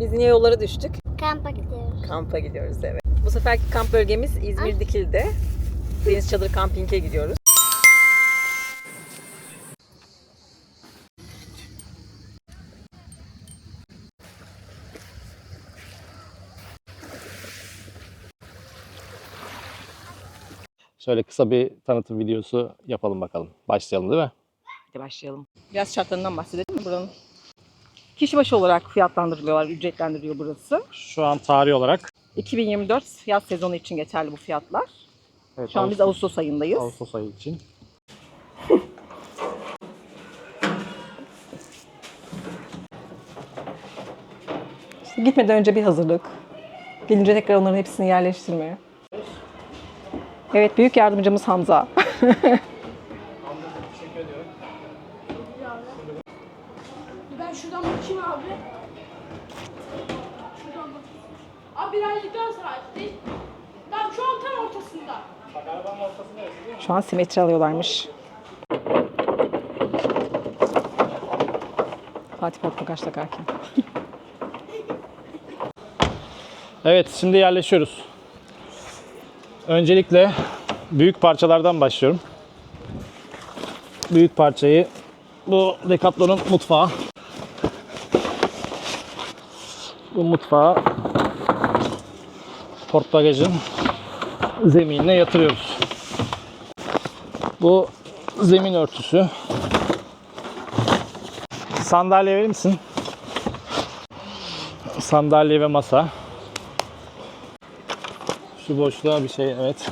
Biz niye yollara düştük? Kampa gidiyoruz. Kampa gidiyoruz evet. Bu seferki kamp bölgemiz İzmir Dikili'de. Deniz Çadır Kamping'e gidiyoruz. Şöyle kısa bir tanıtım videosu yapalım bakalım. Başlayalım değil mi? Hadi başlayalım. Biraz şartlarından bahsedelim mi buranın? Kişi başı olarak fiyatlandırılıyorlar, ücretlendiriliyor burası. Şu an tarih olarak 2024 yaz sezonu için geçerli bu fiyatlar. evet, Şu an biz Ağustos ayındayız. Ağustos ayı için. İşte gitmeden önce bir hazırlık. Gelince tekrar onların hepsini yerleştirmeye. Evet, büyük yardımcımız Hamza. Ben şuradan bakayım abi. Şuradan bak. Abi birazcık daha sağa değil. Ben şu an tam ortasında. Şu an simetri alıyorlarmış. Fatih Portakal takarken. Evet şimdi yerleşiyoruz. Öncelikle büyük parçalardan başlıyorum. Büyük parçayı bu Decathlon'un mutfağı. Bu mutfağı port bagajın zeminine yatırıyoruz. Bu zemin örtüsü. Sandalye verir misin? Sandalye ve masa. Şu boşluğa bir şey evet.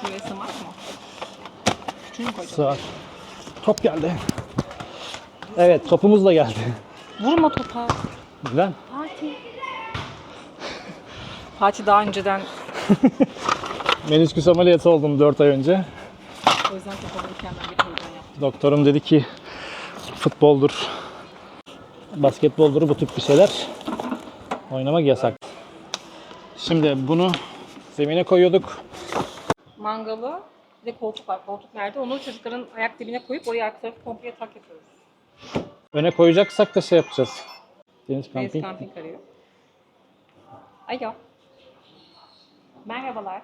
Şuraya sığmaz mı? Koyacağım? Sığar. Top geldi. Evet topumuz da geldi. Vurma topa. Neden? Fatih. Fatih daha önceden Menisküs ameliyatı oldum 4 ay önce. o yüzden vururken ben bir heyecan yaptım. Doktorum dedi ki futboldur, basketboldur bu tip bir şeyler oynamak yasak. Şimdi bunu zemine koyuyorduk. Mangalı bir de koltuk var. Koltuk nerede? Onu çocukların ayak dibine koyup oraya arka tarafı komple tak yapıyoruz. Öne koyacaksak da şey yapacağız. Deniz Deniz kamping. kamping arıyor. Alo. Merhabalar.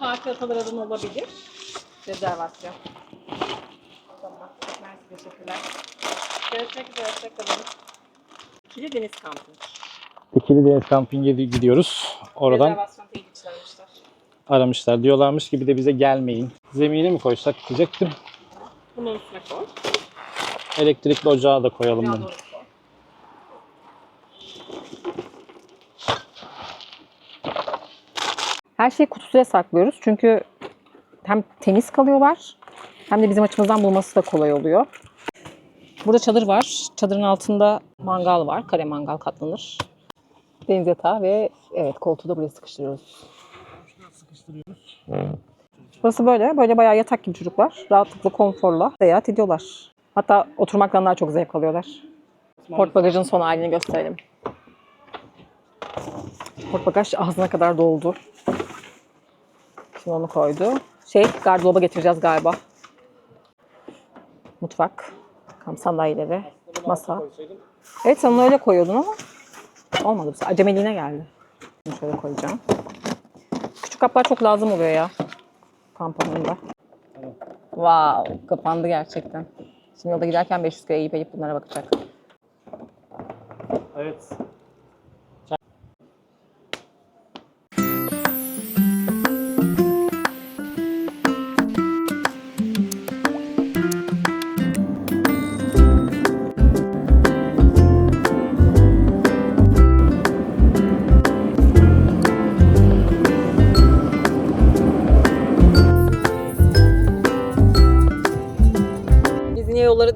Fatih Atalar adına olabilir. Rezervasyon. Tamam. Mersi. Teşekkürler. Görüşmek üzere. Hoşçakalın. İkili deniz kamping. İkili deniz kampinge gidiyoruz. Oradan Rezervasyon teyit aramışlar. aramışlar. Diyorlarmış ki bir de bize gelmeyin. Zemine mi koysak diyecektim. Bunun üstüne koy. Elektrikli ocağı da koyalım Daha dedim. doğrusu Her şeyi kutusuya saklıyoruz çünkü hem temiz kalıyorlar hem de bizim açımızdan bulması da kolay oluyor. Burada çadır var. Çadırın altında mangal var. Kare mangal katlanır. Deniz yatağı ve evet koltuğu da buraya sıkıştırıyoruz. Burası böyle. Böyle bayağı yatak gibi çocuklar. Rahatlıkla, konforla seyahat ediyorlar. Hatta oturmaktan daha çok zevk alıyorlar. Port bagajın son halini gösterelim. Port bagaj ağzına kadar doldu. Şimdi onu koydu. Şey, gardıroba getireceğiz galiba. Mutfak, kamp sandalyeleri, masa. Evet sen onu öyle koyuyordun ama olmadı. Acemeliğine geldi. Bunu şöyle koyacağım. Küçük kaplar çok lazım oluyor ya. Kamp alanında. Wow, kapandı gerçekten. Şimdi yolda giderken 500 kere eğip eğip bunlara bakacak. Evet.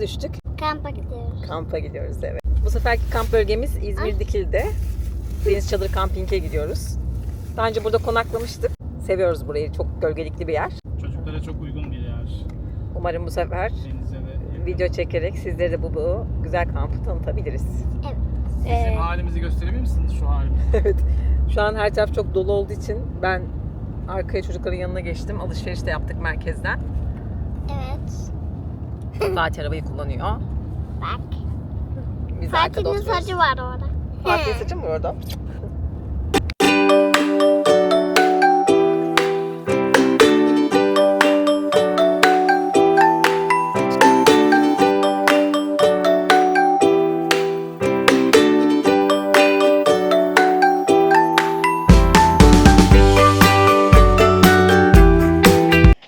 Düştük? Kampa gidiyoruz. Kampa gidiyoruz evet. Bu seferki kamp bölgemiz İzmir Dikili'de. Deniz Çadır Kamping'e gidiyoruz. Daha önce burada konaklamıştık. Seviyoruz burayı. Çok gölgelikli bir yer. Çocuklara çok uygun bir yer. Umarım bu sefer Denize de video çekerek sizlere de bu, bu güzel kampı tanıtabiliriz. Ee, halimizi gösterebilir misiniz şu halimizi? evet. Şu an her taraf çok dolu olduğu için ben arkaya çocukların yanına geçtim. Alışveriş de yaptık merkezden. evet. Fatih arabayı kullanıyor. Bak. Biz de arkada Fatih'in oturuyoruz. saçı var orada. Fatih'in saçı mı orada?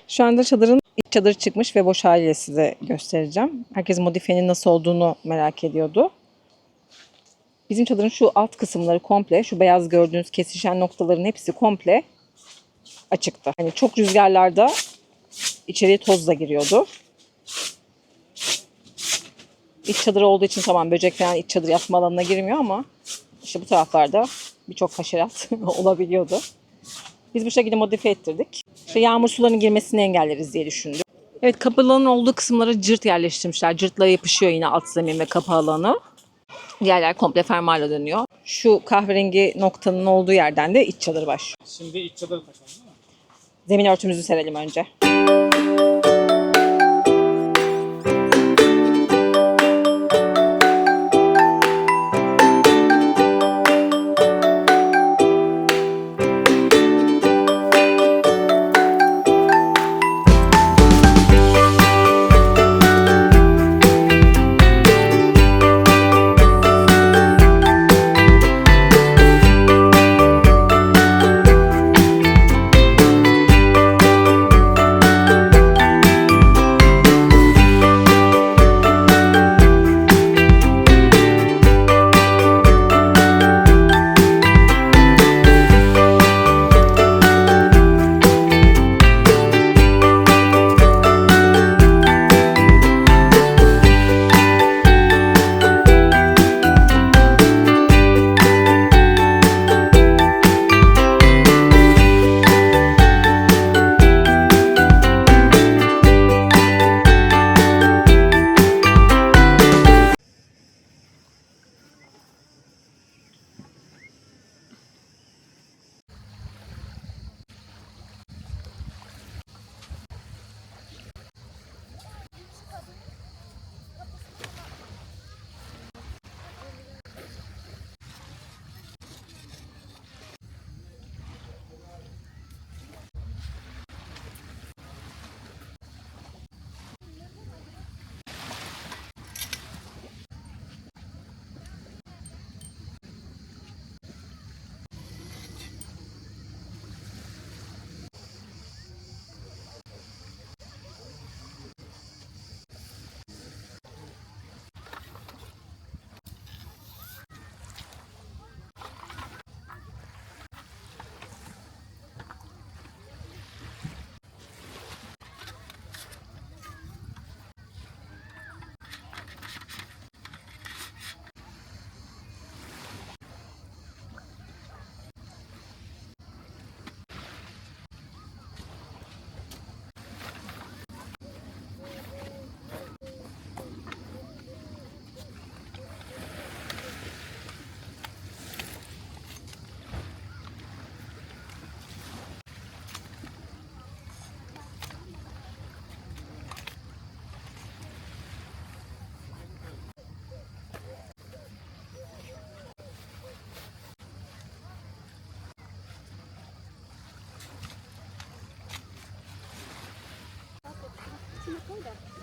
Şu anda çadırın iç çadırı çıkmış ve boş haliyle size göstereceğim. Herkes modifiyenin nasıl olduğunu merak ediyordu. Bizim çadırın şu alt kısımları komple, şu beyaz gördüğünüz kesişen noktaların hepsi komple açıktı. Hani çok rüzgarlarda içeriye toz da giriyordu. İç çadır olduğu için tamam böcek falan iç çadır yatma alanına girmiyor ama işte bu taraflarda birçok haşerat olabiliyordu. Biz bu şekilde modifiye ettirdik. İşte yağmur sularının girmesini engelleriz diye düşündük. Evet kapı alanının olduğu kısımlara cırt yerleştirmişler. Cırtla yapışıyor yine alt zemin ve kapı alanı. Diğerler komple fermuarla dönüyor. Şu kahverengi noktanın olduğu yerden de iç çadır başlıyor. Şimdi iç çadır takalım değil mi? Zemin örtümüzü serelim önce. দেখো দেখো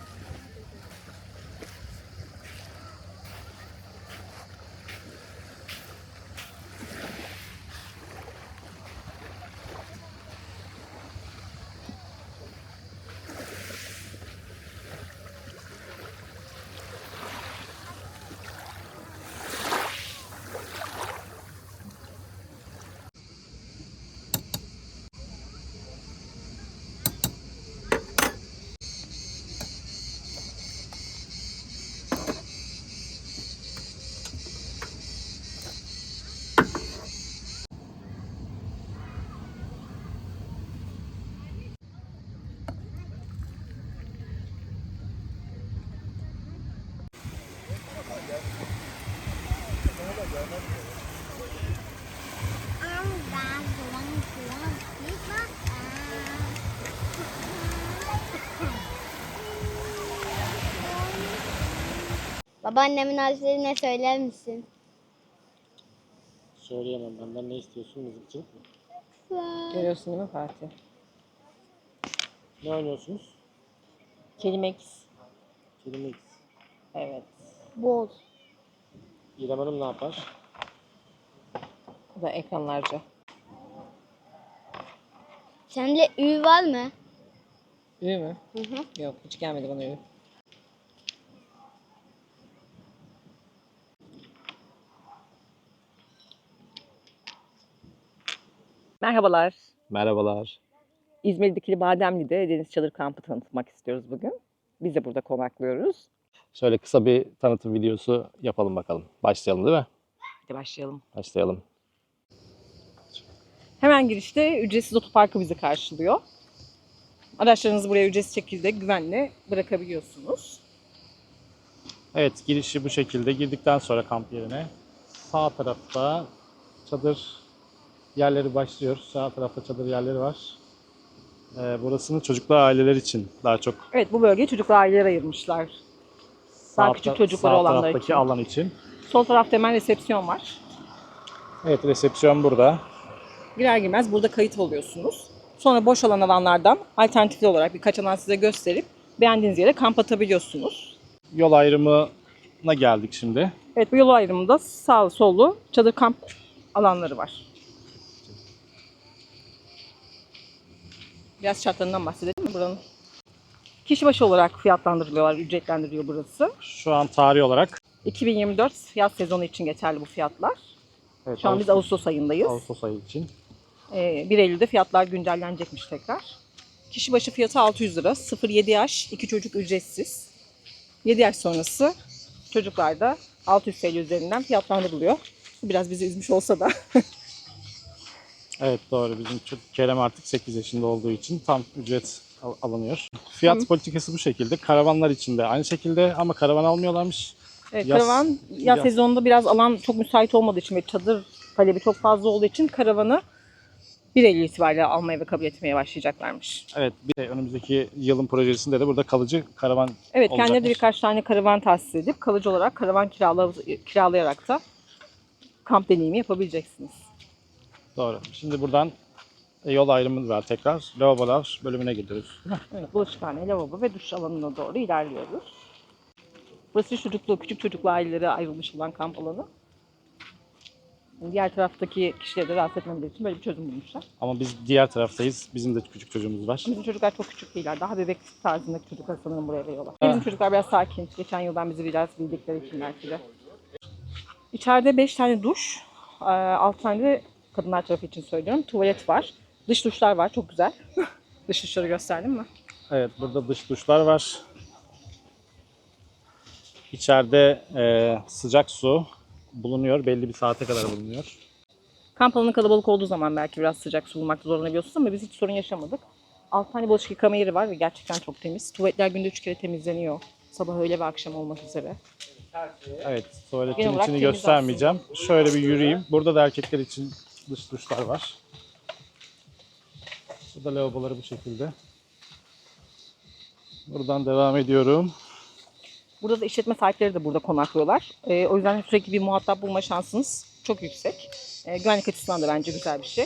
Babaannemin harflerine söyler misin? Söyleyemem. Benden ne istiyorsun? Müzikçilik mi? Görüyorsun değil mi Fatih? Ne oynuyorsunuz? Kelimex. Kelimex. Evet. Bol. İrem Hanım ne yapar? Bu da ekranlarca. Sende ü var mı? Ü mü? Hı hı. Yok hiç gelmedi bana ü. Merhabalar. Merhabalar. İzmir Dikili Bademli'de Deniz Çadır Kampı tanıtmak istiyoruz bugün. Biz de burada konaklıyoruz. Şöyle kısa bir tanıtım videosu yapalım bakalım. Başlayalım değil mi? Hadi başlayalım. Başlayalım. Hemen girişte ücretsiz otoparkı bizi karşılıyor. Araçlarınızı buraya ücretsiz şekilde güvenle bırakabiliyorsunuz. Evet girişi bu şekilde girdikten sonra kamp yerine sağ tarafta çadır yerleri başlıyor. Sağ tarafta çadır yerleri var. Ee, burasını çocuklu aileler için daha çok Evet bu bölgeyi çocuklu ailelere ayırmışlar. Daha sağ küçük ta- çocukları sağ olanlar taraftaki için. alan için. Sol tarafta hemen resepsiyon var. Evet resepsiyon burada. Girer girmez burada kayıt oluyorsunuz. Sonra boş olan alanlardan alternatifli olarak birkaç alan size gösterip beğendiğiniz yere kamp atabiliyorsunuz. Yol ayrımına geldik şimdi. Evet bu yol ayrımında sağ sollu çadır kamp alanları var. Biraz şartlarından bahsedelim mi buranın? Kişi başı olarak fiyatlandırılıyorlar, ücretlendiriyor burası. Şu an tarih olarak 2024 yaz sezonu için geçerli bu fiyatlar. evet, Şu an biz Ağustos ayındayız. Ağustos ayı için. Ee, 1 Eylül'de fiyatlar güncellenecekmiş tekrar. Kişi başı fiyatı 600 lira. 0-7 yaş, 2 çocuk ücretsiz. 7 yaş sonrası çocuklarda 600 TL üzerinden fiyatlandırılıyor. Biraz bizi üzmüş olsa da. Evet doğru. Bizim Kerem artık 8 yaşında olduğu için tam ücret al- alınıyor. Fiyat politikası bu şekilde. Karavanlar için de aynı şekilde ama karavan almıyorlarmış. Evet, Yaz- karavan yaz, yaz- sezonunda biraz alan çok müsait olmadığı için ve çadır talebi çok fazla olduğu için karavanı 1 Eylül itibariyle almaya ve kabul etmeye başlayacaklarmış. Evet bir de önümüzdeki yılın projesinde de burada kalıcı karavan Evet kendileri de birkaç tane karavan tahsis edip kalıcı olarak karavan kirala, kiralayarak da kamp deneyimi yapabileceksiniz. Doğru. Şimdi buradan yol ayrımı var tekrar. Lavabolar bölümüne gidiyoruz. değil mi? Evet, bulaşıkhane, lavabo ve duş alanına doğru ilerliyoruz. Burası çocuklu, küçük çocuklu ailelere ayrılmış olan kamp alanı. Diğer taraftaki kişileri de rahatsız etmemeleri için böyle bir çözüm bulmuşlar. Ama biz diğer taraftayız. Bizim de küçük çocuğumuz var. Bizim çocuklar çok küçük değiller. Daha bebek tarzındaki çocuklar sanırım buraya veriyorlar. Bizim çocuklar biraz sakin. Geçen yıldan bizi biraz bildikleri için belki de. İçeride 5 tane duş, 6 tane de kadınlar tarafı için söylüyorum. Tuvalet var. Dış duşlar var. Çok güzel. Dış duşları gösterdim mi? Evet burada dış duşlar var. İçeride e, sıcak su bulunuyor. Belli bir saate kadar bulunuyor. Kamp alanı kalabalık olduğu zaman belki biraz sıcak su bulmakta zorlanabiliyorsunuz ama biz hiç sorun yaşamadık. 6 tane bulaşık yıkama yeri var ve gerçekten çok temiz. Tuvaletler günde 3 kere temizleniyor. Sabah öğle ve akşam olmak üzere. Evet, tuvaletin Genel içini göstermeyeceğim. Şöyle bir yürüyeyim. Burada da erkekler için dış duşlar var. Burada lavaboları bu şekilde. Buradan devam ediyorum. Burada da işletme sahipleri de burada konaklıyorlar. Ee, o yüzden sürekli bir muhatap bulma şansınız çok yüksek. Ee, güvenlik açısından da bence güzel bir şey.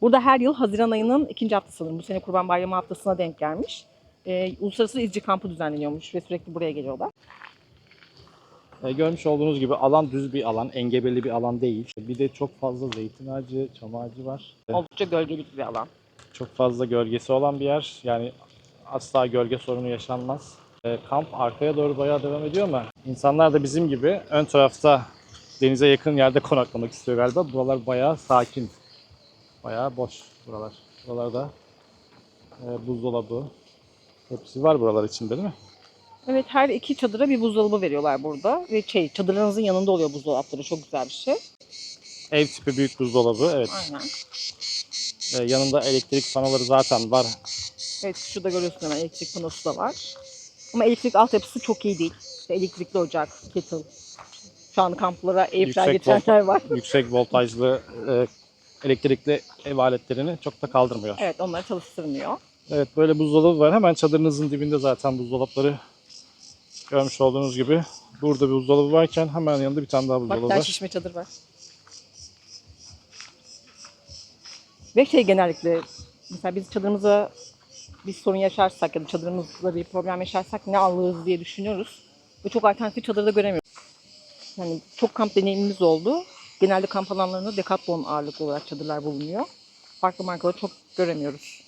Burada her yıl Haziran ayının ikinci haftası. Bu sene Kurban Bayramı haftasına denk gelmiş. Ee, Uluslararası İzci Kampı düzenleniyormuş ve sürekli buraya geliyorlar. E, görmüş olduğunuz gibi alan düz bir alan, engebeli bir alan değil. Bir de çok fazla zeytin ağacı, çam ağacı var. Oldukça gölgelik bir alan. Çok fazla gölgesi olan bir yer. Yani asla gölge sorunu yaşanmaz. E, kamp arkaya doğru bayağı devam ediyor ama insanlar da bizim gibi ön tarafta denize yakın yerde konaklamak istiyor galiba. Buralar bayağı sakin. Bayağı boş buralar. Buralarda e, buzdolabı hepsi var buralar içinde değil mi? Evet her iki çadıra bir buzdolabı veriyorlar burada. Ve şey çadırınızın yanında oluyor buzdolapları. Çok güzel bir şey. Ev tipi büyük buzdolabı. Evet. Aynen. E, yanında elektrik panoları zaten var. Evet şurada görüyorsun hemen elektrik panosu da var. Ama elektrik altyapısı çok iyi değil. İşte elektrikli ocak, kettle. Şu an kamplara airfryer getirenler var. Yüksek voltajlı e, elektrikli ev aletlerini çok da kaldırmıyor. Evet onları çalıştırmıyor. Evet böyle buzdolabı var. Hemen çadırınızın dibinde zaten buzdolapları Görmüş olduğunuz gibi burada bir buzdolabı varken hemen yanında bir tane daha Bak buzdolabı bir tane var. şişme çadır var. Ve şey genellikle mesela biz çadırımıza bir sorun yaşarsak ya da çadırımızda bir problem yaşarsak ne alırız diye düşünüyoruz. Ve çok alternatif çadırda göremiyoruz. Yani çok kamp deneyimimiz oldu. Genelde kamp alanlarında Decathlon ağırlıklı olarak çadırlar bulunuyor. Farklı markaları çok göremiyoruz.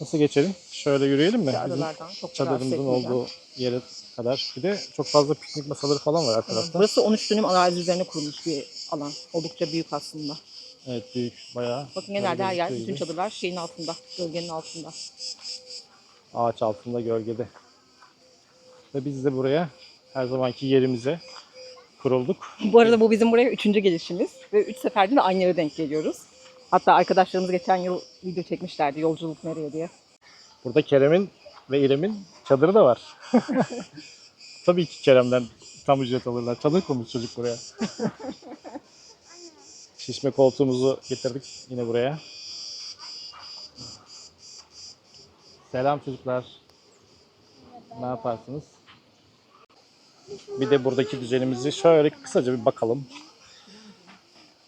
Nasıl geçelim? Şöyle yürüyelim mi? Bizim Aralardan çok çadırımızın olduğu yere kadar. Bir de çok fazla piknik masaları falan var her tarafta. Burası 13 dönüm arazi üzerine kurulmuş bir alan. Oldukça büyük aslında. Evet büyük bayağı. Bakın genelde her yer, bütün çadırlar şeyin altında, gölgenin altında. Ağaç altında gölgede. Ve biz de buraya her zamanki yerimize kurulduk. Bu arada bu bizim buraya üçüncü gelişimiz ve üç seferde de aynı yere denk geliyoruz. Hatta arkadaşlarımız geçen yıl video çekmişlerdi yolculuk nereye diye. Burada Kerem'in ve İrem'in çadırı da var. Tabii ki Kerem'den tam ücret alırlar. Çadır kurmuş çocuk buraya. Şişme koltuğumuzu getirdik yine buraya. Selam çocuklar. Ne yaparsınız? Bir de buradaki düzenimizi şöyle kısaca bir bakalım.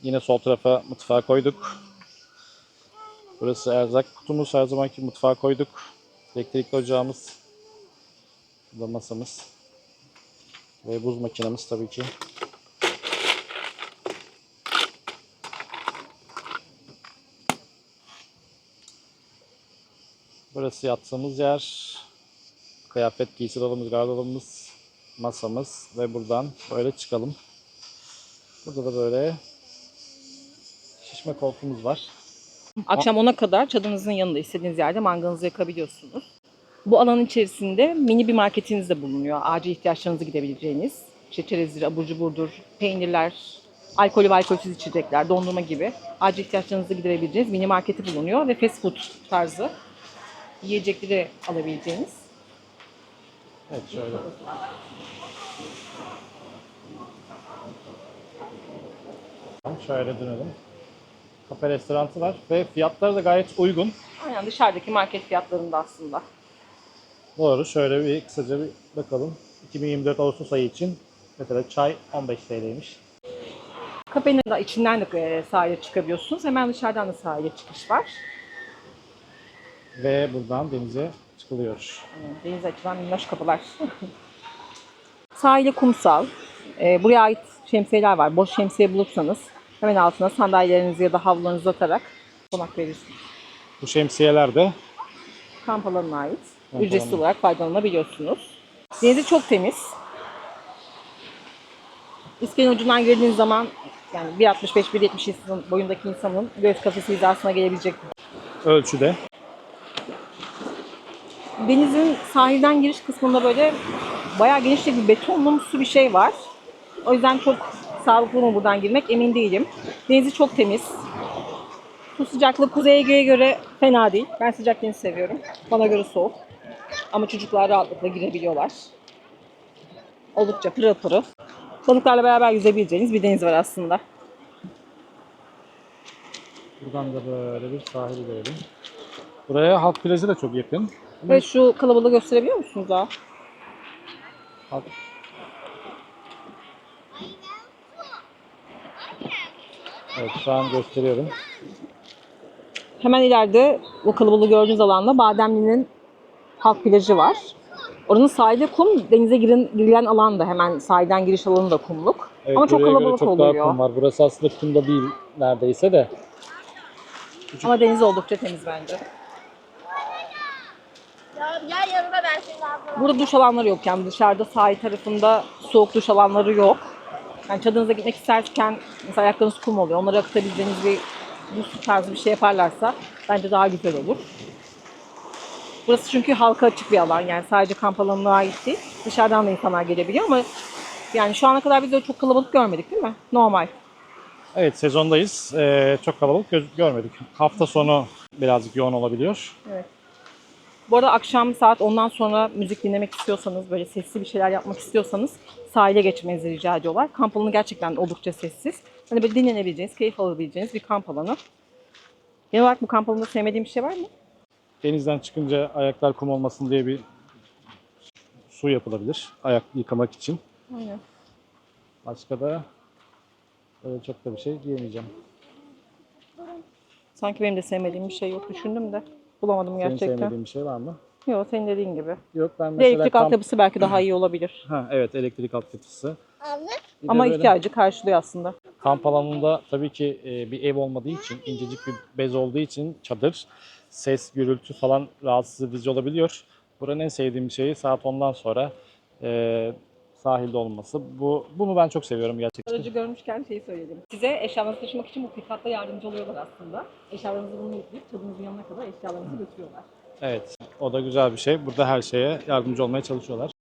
Yine sol tarafa mutfağı koyduk. Burası erzak kutumuz. Her zamanki mutfağa koyduk. Elektrikli ocağımız. Burada masamız. Ve buz makinemiz tabii ki. Burası yattığımız yer. Kıyafet giysi dolabımız, gardırobumuz, masamız ve buradan böyle çıkalım. Burada da böyle şişme koltuğumuz var. Akşam 10'a kadar çadırınızın yanında istediğiniz yerde mangalınızı yakabiliyorsunuz. Bu alanın içerisinde mini bir marketiniz de bulunuyor. Acil ihtiyaçlarınızı gidebileceğiniz. İşte çerezdir, abur cuburdur, peynirler, alkolü ve alkolsüz içecekler, dondurma gibi acil ihtiyaçlarınızı giderebileceğiniz mini marketi bulunuyor ve fast food tarzı yiyecekleri alabileceğiniz. Evet şöyle. Şöyle dönelim. Kafe restoranı var ve fiyatları da gayet uygun. Aynen dışarıdaki market fiyatlarında aslında. Doğru. Şöyle bir kısaca bir bakalım. 2024 Ağustos ayı için mesela çay 15 TL'ymiş. Kafenin de içinden de e, sahile çıkabiliyorsunuz. Hemen dışarıdan da sahile çıkış var. Ve buradan denize çıkılıyor. Denize açılan minnoş kapılar. Sahile kumsal. E, buraya ait şemsiyeler var. Boş şemsiye bulursanız hemen altına sandalyelerinizi ya da havlularınızı atarak konak verirsiniz. Bu şemsiyeler de Kamp alanına ait. Kamp Ücretsiz alanı. olarak faydalanabiliyorsunuz. Denizi çok temiz. İskelenin ucundan girdiğiniz zaman yani 1.65-1.70 insan- boyundaki insanın göğüs kafesi hizasına gelebilecek ölçüde. Denizin sahilden giriş kısmında böyle bayağı geniş bir betonlumsu bir şey var. O yüzden çok sağlıklı mı buradan girmek emin değilim. Denizi çok temiz. Su sıcaklığı Kuzey Ege'ye göre fena değil. Ben sıcak deniz seviyorum. Bana göre soğuk. Ama çocuklar rahatlıkla girebiliyorlar. Oldukça pırıl pırıl. Balıklarla beraber yüzebileceğiniz bir deniz var aslında. Buradan da böyle bir sahil görelim. Buraya halk plajı da çok yakın. Ve şu kalabalığı gösterebiliyor musunuz daha? Halk... Evet şu an gösteriyorum. Hemen ileride o kalabalığı gördüğünüz alanda Bademli'nin halk plajı var. Oranın sahili kum, denize girin, girilen alan da hemen sahilden giriş alanı da kumluk. Evet, Ama çok buraya göre kalabalık çok oluyor. daha kum var. Burası aslında kumda değil neredeyse de. Ama deniz oldukça temiz bence. Ya, gel yanıma ben seni. Burada duş alanları yok yani dışarıda sahil tarafında soğuk duş alanları yok. Yani çadırınıza gitmek isterken mesela ayaklarınız kum oluyor. Onları akıtabileceğiniz bir duş tarzı bir şey yaparlarsa bence daha güzel olur. Burası çünkü halka açık bir alan yani sadece kamp alanına ait değil. Dışarıdan da insanlar gelebiliyor ama yani şu ana kadar biz de çok kalabalık görmedik değil mi? Normal. Evet sezondayız. Ee, çok kalabalık göz- görmedik. Hafta sonu birazcık yoğun olabiliyor. Bu arada akşam saat 10'dan sonra müzik dinlemek istiyorsanız, böyle sesli bir şeyler yapmak istiyorsanız sahile geçmenizi rica ediyorlar. Kamp alanı gerçekten oldukça sessiz. Hani böyle dinlenebileceğiniz, keyif alabileceğiniz bir kamp alanı. Genel olarak bu kamp alanında sevmediğim bir şey var mı? Denizden çıkınca ayaklar kum olmasın diye bir su yapılabilir ayak yıkamak için. Aynen. Başka da öyle çok da bir şey diyemeyeceğim. Sanki benim de sevmediğim bir şey yok. Düşündüm de bulamadım Senin gerçekten. sevmediğin bir şey var mı? Yok senin dediğin gibi. Yok ben Bir de mesela elektrik kamp- altyapısı belki daha iyi olabilir. Ha, evet elektrik altyapısı. Anne. Bir de Ama böyle ihtiyacı karşılıyor aslında. Kamp alanında tabii ki e, bir ev olmadığı için, incecik bir bez olduğu için çadır, ses, gürültü falan rahatsız edici olabiliyor. Buranın en sevdiğim şeyi saat 10'dan sonra e, sahilde olması. Bu Bunu ben çok seviyorum gerçekten. Aracı görmüşken şeyi söyledim. Size eşyalarınızı taşımak için bu pikapla yardımcı oluyorlar aslında. Eşyalarınızı bununla yükleyip çadırınızın yanına kadar eşyalarınızı götürüyorlar. Evet, o da güzel bir şey. Burada her şeye yardımcı olmaya çalışıyorlar.